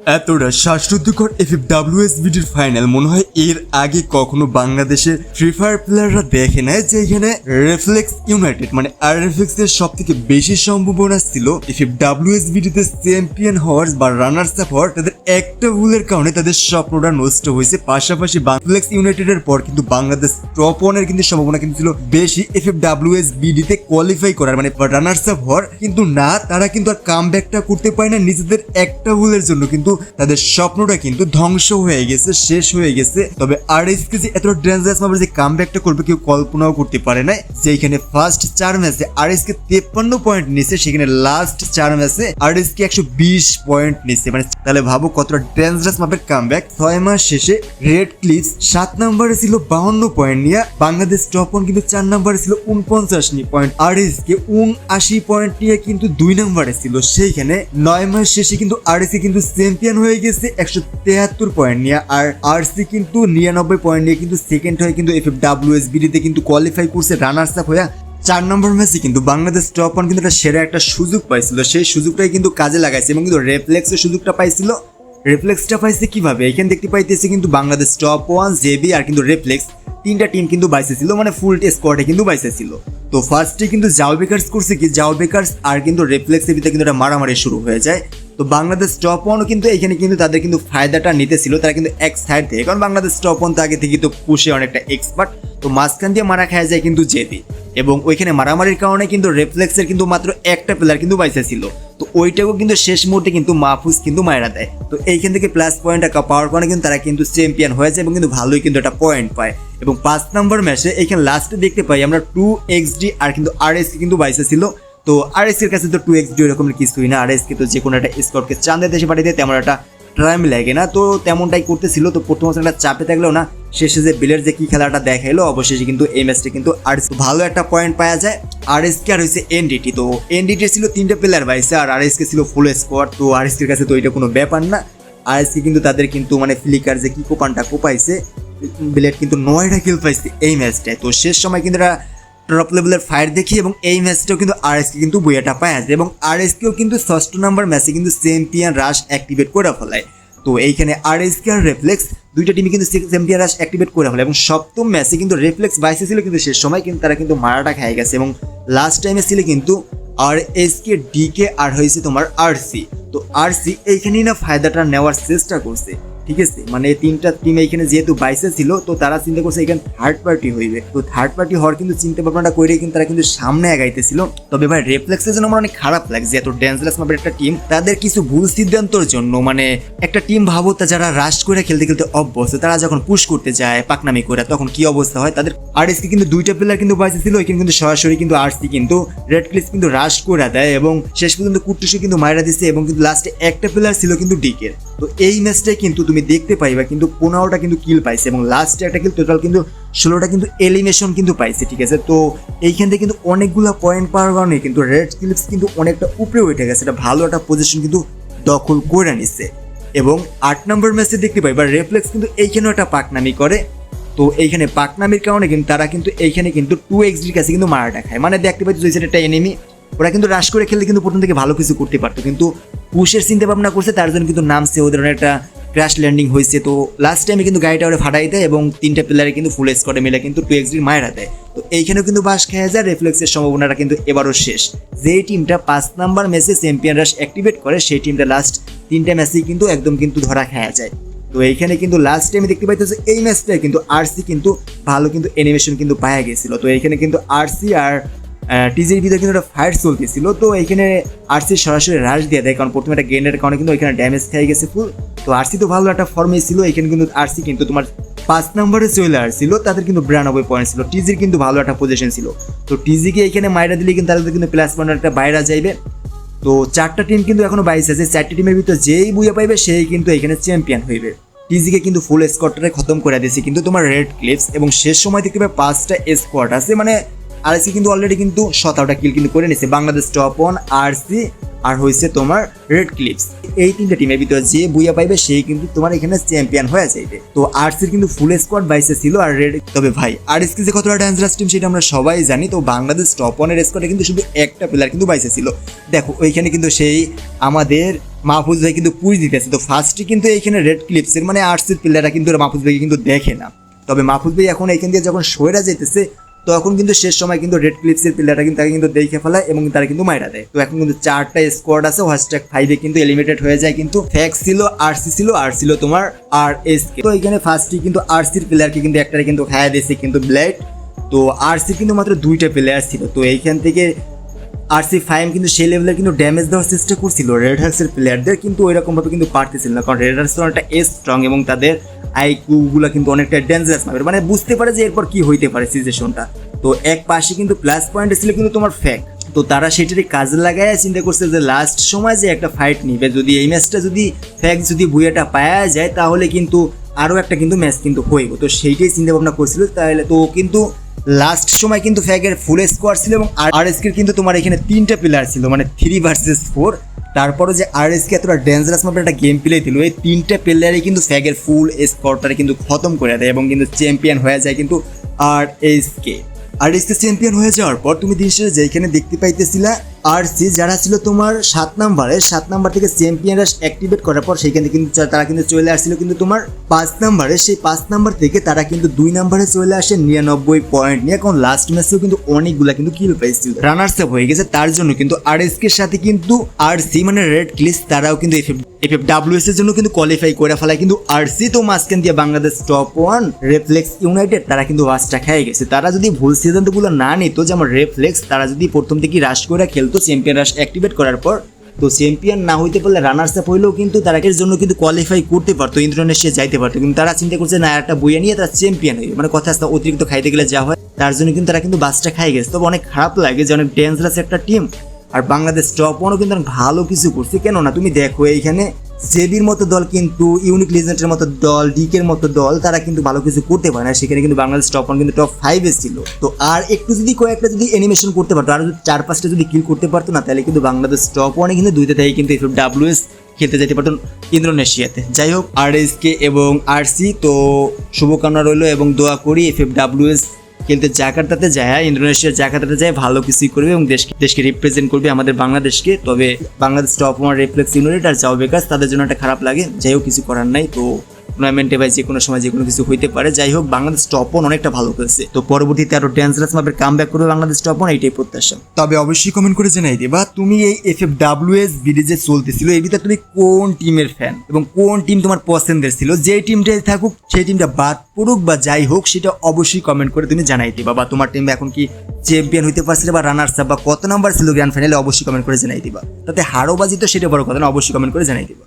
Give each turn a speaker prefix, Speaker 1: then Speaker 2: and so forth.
Speaker 1: এতটা শ্বাসরুদ্ধকর F F WS বিডির ফাইনাল মনে হয় এর আগে কখনো বাংলাদেশের ফ্রি ফায়ার প্লেয়াররা দেখে নেয় যে এখানে রেফ্লেক্স ইউনাইটেড মানে আর রেফ্লেক্স এর সব থেকে বেশি সম্ভাবনা ছিল এফ এফ ডাব্লিউএস বিডিতে চ্যাম্পিয়ন হওয়ার বা রানার্স আপ হওয়ার। তাদের একটা ভুলের কারণে তাদের স্বপ্নটা নষ্ট হয়েছে। পাশাপাশি বাংলাদেশ ইউনাইটেড এর পর কিন্তু বাংলাদেশ টপ ওয়ানের কিন্তু সম্ভাবনা কিন্তু ছিল বেশি এফ এফ ডাব্লিউএস বিডিতে কোয়ালিফাই করার মানে রানার্স আপ হওয়ার। কিন্তু না, তারা কিন্তু আর কাম করতে পারে না। নিজেদের একটা ভুলের জন্য কিন্তু তাদের স্বপ্নটা কিন্তু ধ্বংস হয়ে গেছে, শেষ হয়ে গেছে। তবে আর এসকে যে এতটা ডেঞ্জারাস ভাবে যে কাম ব্যাকটা করবে কেউ কল্পনাও করতে পারে না যে এখানে ফার্স্ট চার ম্যাচে আর এসকে তেপ্পান্ন পয়েন্ট নিছে, সেখানে লাস্ট চার ম্যাচে আর এসকে একশো বিশ পয়েন্ট নিছে। মানে তাহলে ভাবো কতটা ডেঞ্জারাস মাপের কাম ব্যাক ছয় মাস শেষে রেড ক্লিপস সাত নম্বরে ছিল বাহান্ন পয়েন্ট নিয়ে, বাংলাদেশ টপ ওয়ান কিন্তু চার নম্বরে ছিল উনপঞ্চাশ পয়েন্ট আর এসকে উন আশি পয়েন্ট নিয়ে কিন্তু দুই নম্বরে ছিল। সেইখানে নয় মাস শেষে কিন্তু আর কিন্তু চ্যাম্পিয়ন হয়ে গেছে একশো তেহাত্তর পয়েন্ট নিয়ে। আর আরসি কিন্তু নিরানব্বই পয়েন্ট নিয়ে কিন্তু সেকেন্ড হয়ে কিন্তু এফ এফ ডাব্লিউ এস বিডিতে কিন্তু কোয়ালিফাই করছে রানার্স আপ হয়ে। চার নম্বর ম্যাচে কিন্তু বাংলাদেশ টপ ওয়ান কিন্তু একটা সেরা একটা সুযোগ পাইছিল। সেই সুযোগটাই কিন্তু কাজে লাগাইছে এবং কিন্তু রেফ্লেক্সের সুযোগটা পাইছিল। রেফ্লেক্সটা পাইছে কীভাবে? এখানে দেখতে পাইতেছে কিন্তু বাংলাদেশ টপ ওয়ান জেবি আর কিন্তু রেফ্লেক্স তিনটা টিম কিন্তু বাইসেছিল মানে ফুল স্কোয়াডে কিন্তু বাইসেছিল। তো ফার্স্টে কিন্তু জাও বেকার্স করছে কি? জাও বেকার্স আর কিন্তু রেফ্লেক্সের ভিতরে কিন্তু একটা মারামারি শুরু হয়ে যায়। তো বাংলাদেশ টপ ওয়ানও কিন্তু এখানে কিন্তু তাদের কিন্তু ফায়দাটা নিতেছিল, তারা কিন্তু এক সাইড থেকে। কারণ বাংলাদেশ টপ ওয়ান তো আগে থেকে তো পুষে অনেকটা এক্সপার্ট তো মাঝখান দিয়ে মারা খাওয়া যায় কিন্তু জেবি এবং ওইখানে মারামারির কারণে কিন্তু রেফ্লেক্সের কিন্তু মাত্র একটা প্লেয়ার কিন্তু বাইসে ছিল তো ওইটাকেও কিন্তু শেষ মুহূর্তে কিন্তু মাহফুজ কিন্তু মায়েরা দেয়। তো এইখান থেকে প্লাস পয়েন্ট পাওয়ার কারণে কিন্তু তারা কিন্তু চ্যাম্পিয়ন হয়েছে এবং কিন্তু ভালোই কিন্তু একটা পয়েন্ট পায়। এবং পাঁচ নম্বর ম্যাচে এখানে লাস্টে দেখতে পাই আমরা টু এক্স ডি আর কিন্তু আর কিন্তু বাইসে ছিল তো আর এস এর কাছে তো টু এক্স ডি এরকম কিছুই না। আর এস কে তো যে কোনো একটা স্কোরকে চাঁদে দেশে পাঠিয়ে দেয় তেমন একটা টাইম লাগে না। তো তেমনটাই করতেছিল। তো প্রথম একটা চাপে থাকলেও না, শেষে যে বিলের যে কি খেলাটা দেখাইলো, অবশেষে কিন্তু এই ম্যাচটা কিন্তু আর ভালো একটা পয়েন্ট পাওয়া যায়। আর এস কে আর হয়েছে এনডিটি তো এনডিটি ছিল তিনটে প্লেয়ার পাইছে আর আর এস কে ছিল ফুল স্কোয়াড তো আর এস কের কাছে তো এটা কোনো ব্যাপার না। আর এস কে কিন্তু তাদের কিন্তু মানে ফ্লিকার যে কি কোপানটা কোপাইছে বিলেট কিন্তু নয়টা কিল পাইছে এই ম্যাচটায় তো শেষ সময় কিন্তু টপ লেভেলের ফায়ার দেখি এবং এই ম্যাচটাও কিন্তু আর এসকে কিন্তু বইয়াটা পায় আছে এবং আর এসকেও কিন্তু ষষ্ঠ নাম্বার ম্যাচে কিন্তু চ্যাম্পিয়ন রাশ অ্যাক্টিভেট করে ফেলায়। তো এইখানে আর এসকে আর রেফ্লেক্স দুইটা টিমই কিন্তু চ্যাম্পিয়ন রাশ অ্যাক্টিভেট করে ফেলে এবং সপ্তম ম্যাচে কিন্তু রেফ্লেক্স বাইসে ছিল কিন্তু শেষ সময় কিন্তু তারা কিন্তু মারাটা খেয়ে গেছে এবং লাস্ট টাইমে ছিল কিন্তু আর এসকে ডিকে আর হয়েছে তোমার আরসি তো আরসি এইখানেই না ফায়দাটা নেওয়ার চেষ্টা করছে। ঠিক আছে? মানে তিনটা টিম এখানে যেহেতু বাইসে ছিল, তো তারা চিন্তা করছে এখানে থার্ড পার্টি হইবে। তো থার্ড পার্টি হওয়ার কিন্তু চিন্তা ভাবনাটা করে কিন্তু তারা কিন্তু সামনে আগাইতেছিল। তবে ভাই রেফ্লেক্সের জন্য আমার অনেক খারাপ লাগছে এত ডেঞ্জারাস মাপের একটা টিম তাদের কিছু ভুল সিদ্ধান্তর জন্য মানে একটা টিম ভাবো তা যারা রাশ করে খেলতে খেলতে অভ্যস্ত, তারা যখন পুশ করতে যায়, পাকনামি করে, তখন কি অবস্থা হয়? তাদের আরএসকে কিন্তু দুইটা প্লেয়ার কিন্তু বাইসে ছিল, এখানে কিন্তু সরাসরি কিন্তু আরসি কিন্তু রেড ক্লিস কিন্তু রাশ করে দেয় এবং শেষ পর্যন্ত কুটুসে কিন্তু মাইরা দিচ্ছে এবং কিন্তু লাস্টে একটা প্লেয়ার ছিল কিন্তু ডিকের তো এই ম্যাচটাই কিন্তু তুমি দেখতে পাইবা কিন্তু পনেরোটা কিন্তু কিল পাইছে এবং লাস্টে একটা কিল টোটাল কিন্তু ষোলোটা কিন্তু এলিমিনেশন কিন্তু পাইছে, ঠিক আছে? তো এইখান থেকে কিন্তু অনেকগুলো পয়েন্ট পাওয়ার কারণে কিন্তু রেড ক্লিপস কিন্তু অনেকটা উপরে উঠে গেছে। এটা ভালো একটা পজিশন কিন্তু দখল করে নিচ্ছে এবং আট নম্বর ম্যাচে দেখতে পাই, বা রেফ্লেক্স কিন্তু এইখানেও একটা পাকনামি করে। তো এইখানে পাকনামির কারণে কিন্তু তারা কিন্তু এইখানে কিন্তু টু এক্সডির কাছে কিন্তু মারাটা খায়। মানে দেখতে পাচ্ছি যে সেটা একটা এনিমি ওরা কিন্তু রাশ করে খেললে কিন্তু প্রথম থেকে ভালো কিছু করতে পারতো। কিন্তু পুষের চিন্তা ভাবনা করছে, তার জন্য কিন্তু নামছে ওদের একটা ক্র্যাশ ল্যান্ডিং হয়েছে, তো লাস্ট টাইমে কিন্তু গাড়িটা ওরা ফাটাই দেয় এবং তিনটা প্লেয়ারে কিন্তু ফুল স্কোয়াডে মিলে কিন্তু টু এক্সডির মায়েরা দেয়। তো এইখানেও কিন্তু বাস খেয়ে যায় রেফ্লেক্সের সম্ভাবনাটা কিন্তু এবারও শেষ। যেই টিমটা পাঁচ নাম্বার ম্যাচে চ্যাম্পিয়ন রাশ অ্যাক্টিভেট করে, সেই টিমটা লাস্ট তিনটা ম্যাচেই কিন্তু একদম কিন্তু ধরা খেয়া যায়। তো এইখানে কিন্তু লাস্ট টাইমে দেখতে পাইতেছে, এই ম্যাচটায় কিন্তু আরসি কিন্তু ভালো কিন্তু অ্যানিমেশন কিন্তু পাওয়া গেছিল। তো এইখানে কিন্তু আরসি আর টিজির ভিতরে কিন্তু একটা ফাইট চলতেছিল, তো এখানে আরসি সরাসরি রাশ দিয়ে দেয়, কারণ প্রথমে একটা গেনের কারণে কিন্তু এখানে ড্যামেজ খেয়ে গেছে ফুল তো আরসি তো ভালো একটা ফর্মে ছিল, এখানে কিন্তু আরসি কিন্তু তোমার পাঁচ নম্বরে চলে আসছিল, তাদের কিন্তু বিরানব্বই পয়েন্ট ছিল। টিজির কিন্তু ভালো একটা পজিশন ছিল। তো টিজিকে এখানে মাইরা দিলে কিন্তু তাদের কিন্তু প্লাস পয়েন্ট একটা বাইরে যাইবে। তো চারটা টিম কিন্তু এখনও বাইশ আছে, চারটি টিমের ভিতরে যেই বুয়া পাইবে, সেই কিন্তু এখানে চ্যাম্পিয়ন হইবে। টিজিকে কিন্তু ফুল স্কোয়াডটারে খতম করে দিয়েছে, কিন্তু তোমার রেড ক্লিপস এবং শেষ সময় দেখতে পাবে পাঁচটা স্কোয়াড আছে মানে আরসি কিন্তু অলরেডি কিন্তু সতেরোটা কিল কিন্তু করে নিছে বাংলাদেশ টপ ওয়ান আরসি, আর হয়েছে তোমার রেড ক্লিপস এই তিনটা টিমের ভিতরে যে বুয়া পাইবে, সেই কিন্তু তোমার এখানে চ্যাম্পিয়ন হয়ে যাইবে। তো আরসির কিন্তু ফুল স্কোয়াড বাইসে ছিল আর রেড তবে ভাই আরএসকে যে কতটা ডেঞ্জারাস টিম সেটা আমরা সবাই জানি। তো বাংলাদেশ টপ ওয়ানের স্কোয়াডে কিন্তু শুধু একটা প্লেয়ার কিন্তু বাইসে ছিল। দেখো, ওইখানে কিন্তু সেই আমাদের মাহফুজ ভাই কিন্তু পুশ দিতেছে। তো ফার্স্টে কিন্তু এইখানে রেড ক্লিপসের মানে আরসির প্লেয়াররা কিন্তু মাহফুজ ভাইকে কিন্তু দেখে না। তবে মাহফুজ ভাই এখন এইখান দিয়ে যখন সইরা যেতেছে তখন কিন্তু শেষ সময় কিন্তু রেড ক্লিপসের প্লেয়ারটা কিন্তু তাকে কিন্তু দেখে ফেলায় এবং তারা কিন্তু মাইরা দেয়। তো এখন কিন্তু চারটা স্কোয়াড আছে হ্যাশট্যাগ ফাইভে কিন্তু এলিমিনেটেড হয়ে যায় কিন্তু ফ্যাক্স ছিল আরসি ছিল, আর ছিল তোমার আর এস তো এখানে ফার্স্টে কিন্তু আরসির প্লেয়ারকে কিন্তু একটা কিন্তু খায়া দিয়েছে কিন্তু ব্লেড তো আরসি কিন্তু মাত্র দুইটা প্লেয়ার ছিল। তো এইখান থেকে আরসি ফাইম কিন্তু সেই লেভেলের কিন্তু ড্যামেজ দেওয়ার চেষ্টা করছিল। রেড হার্সের প্লেয়ারদের কিন্তু ওইরকমভাবে কিন্তু পারতেছিল না। কারণ রেড হার্স অনেকটা স্ট্রং এবং তাদের আইকিউগুলো কিন্তু অনেকটা ডেঞ্জারাস পাবে মানে বুঝতে পারে যে এরপর কি হইতে পারে সিচুয়েশনটা তো এক পাশে কিন্তু প্লাস পয়েন্ট ছিল কিন্তু তোমার ফ্যাক তো তারা সেটারই কাজে লাগায় চিন্তা করছে যে লাস্ট সময় যে একটা ফাইট নিবে, যদি এই ম্যাচটা যদি ফ্যাক যদি বুয়াটা পাওয়া যায়, তাহলে কিন্তু আরও একটা কিন্তু ম্যাচ কিন্তু হইব। তো সেইটাই চিন্তা ভাবনা করছিল। তাহলে তো কিন্তু লাস্ট সময় কিন্তু ফ্যাগের ফুল স্কোয়ার ছিল এবং আর এসকের কিন্তু তোমার এখানে তিনটা প্লেয়ার ছিল মানে থ্রি ভার্সেস ফোর তারপরও যে আর এসকে এতটা ডেঞ্জারাস মাপের একটা গেম প্লে দিল, এই তিনটা প্লেয়ারই কিন্তু ফ্যাগের ফুল স্কোরটারে কিন্তু খতম করে দেয় এবং কিন্তু চ্যাম্পিয়ন হয়ে যায় কিন্তু R SK R SK champion হয়ে যাওয়ার পর তুমি দিন শেষে যেখানে দেখতে পাইতেছিলা আর সি যারা ছিল তোমার সাত নাম্বারে, সাত নাম্বার থেকে চ্যাম্পিয়নরা অ্যাক্টিভেট করার পর সেখান কিন্তু তারা কিন্তু চলে আসছিল। কিন্তু তোমার পাঁচ নাম্বারে, সেই পাঁচ নাম্বার থেকে তারা কিন্তু দুই নাম্বারে চলে আসে নিরানব্বই পয়েন্ট নিয়ে। এখন লাস্ট ম্যাচেও কিন্তু অনেকগুলা কিন্তু কিল পাইছিল রানার্স আপ হয়ে গেছে, তার জন্য কিন্তু আর এস কে সাথে কিন্তু আর সি মানে রেড ক্লিস তারাও কিন্তু এফ এফ ডাব্লিউএস এর জন্য কিন্তু কোয়ালিফাই করে ফেলায়। কিন্তু আর সি তো মাঝখান দিয়ে Bangladesh top one reflex united তারা কিন্তু ওয়াচটা খেয়ে গেছে। তারা যদি ভুল সিদ্ধান্তগুলো না নিত, যেমন রেফ্লেক্স তারা যদি প্রথম থেকে রাশ করে খেলতো চ্যাম্পিয়ন রাশ অ্যাক্টিভেট করার পর, তো চ্যাম্পিয়ন না হইতে পারলে রানার্স আপ হইলেও কিন্তু তারা এর জন্য কিন্তু কোয়ালিফাই করতে পারতো ইন্দ্রোনেশিয়া যাইতে পারতো। কিন্তু তারা চিন্তা করছে, না, একটা বইয়া নিয়ে তারা চ্যাম্পিয়ন হয়ে মানে কথা আসতে অতিরিক্ত খাইতে গেলে যা হয়, তার জন্য কিন্তু তারা কিন্তু বাসটা খাই গেছে। তবে অনেক খারাপ লাগে যে অনেক ডেঞ্জারাস একটা টিম আর বাংলাদেশ টপ ওয়ানও কিন্তু অনেক ভালো কিছু করছে। কেন না তুমি দেখো এইখানে জেবির মতো দল কিন্তু ইউনিক লিজেন্ডের মতো দল ডিকের মতো দল, তারা কিন্তু ভালো কিছু করতে পারে না। সেখানে কিন্তু বাংলাদেশ টপ ওয়ান কিন্তু টপ ফাইভে ছিল। তো আর একটু যদি কয়েকটা যদি অ্যানিমেশন করতে পারতো, আর যদি চার পাঁচটা যদি কিল করতে পারতো না, তাহলে কিন্তু বাংলাদেশ টপ ওয়ানে কিন্তু দুইটা থেকে কিন্তু এফ ডাব্লিউএস খেলতে যেতে পারতো ইন্দোনেশিয়াতে। যাই হোক আর এস কে এবং আর সি তো শুভকামনা রইল এবং দোয়া করি এফ এফ ডাব্লিউএস খেলতে জাকার্তাতে যায় ইন্দোনেশিয়ার জাকার্তাতে যায়, ভালো কিছুই করবে এবং দেশকে দেশকে রিপ্রেজেন্ট করবে আমাদের বাংলাদেশকে। তবে Bangladesh top one reflex unit আর যাও বেকার, তাদের জন্য একটা খারাপ লাগে। যাই হোক, কিছু করার নাই, তো টুর্নামেন্টে ভাই যে কোনো সময় যে কোনো কিছু হইতে পারে, যাই হোক, বাংলাদেশ টপ ওয়ান অনেকটা ভালো করেছে তো পরবর্তীতে আরও ডেঞ্জারাস মাপের কাম ব্যাক করবে বাংলাদেশ টপ ওয়ান এইটাই প্রত্যাশা। তবে অবশ্যই কমেন্ট করে জানাই দিবা, তুমি এই এফ এফ ডাব্লিউ এস বিডিজে চলতেছিল এই ভিতরে তুমি কোন টিমের ফ্যান এবং কোন টিম তোমার পছন্দের ছিল? যে টিমটাই থাকুক, সেই টিমটা বাদ পড়ুক বা যাই হোক, সেটা অবশ্যই কমেন্ট করে তুমি জানাই দিবা। বা তোমার টিম এখন কি চ্যাম্পিয়ন হইতে পারছে বা রানার্স আপ বা কত নাম্বার ছিল গ্র্যান্ড ফাইনালে অবশ্যই কমেন্ট করে জানাই দিবা। তাতে হারো বাজি তো সেটা বড় কথা না, অবশ্যই কমেন্ট করে জানাই দিবা।